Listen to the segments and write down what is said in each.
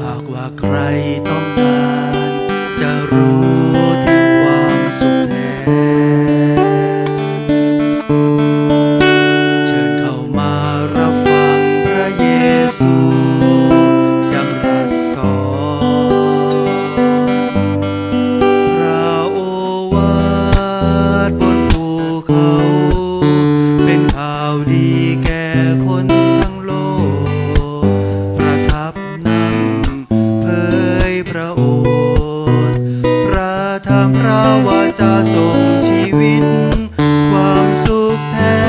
หากว่าใครต้องการจะรู้ถึงความสุขแท้เชิญเข้ามารับฟังพระเยซู พระวาจาทรงชีวิต ความสุขแท้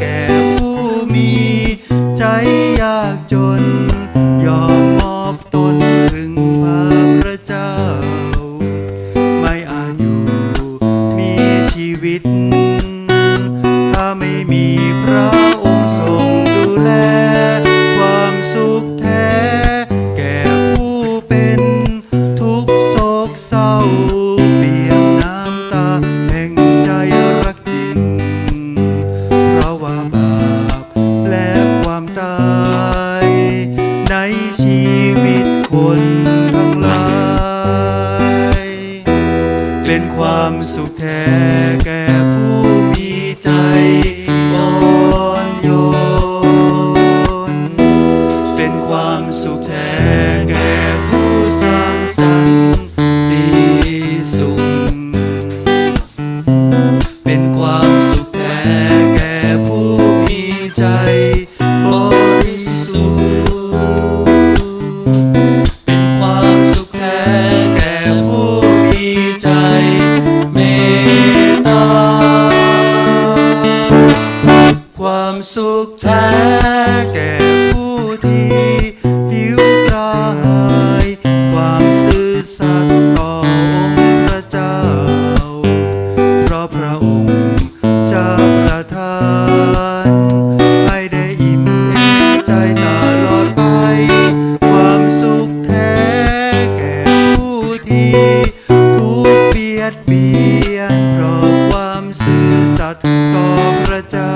แก่ผู้มี ใจยากจน ยอมมอบตนถึงพระพระเจ้า ไม่อาจอยู่มีชีวิต ถ้าไม่มีพระองค์ทรง เป็นความสุขแท้แก่ผู้มีใจอ่อนโยน เป็นความสุขแท้แก่ผู้สร้างสรรค์ สุขแท้แก่ผู้ที่หิวกระหายความซื่อสัตย์ต่อองค์พระเจ้า เพราะพระองค์จะประทาน ให้ได้อิ่มเอ็มใจตลอดไป ความสุขแท้แก่ผู้ที่ถูกเบียดเบียนเพราะความซื่อสัตย์ต่อพระเจ้า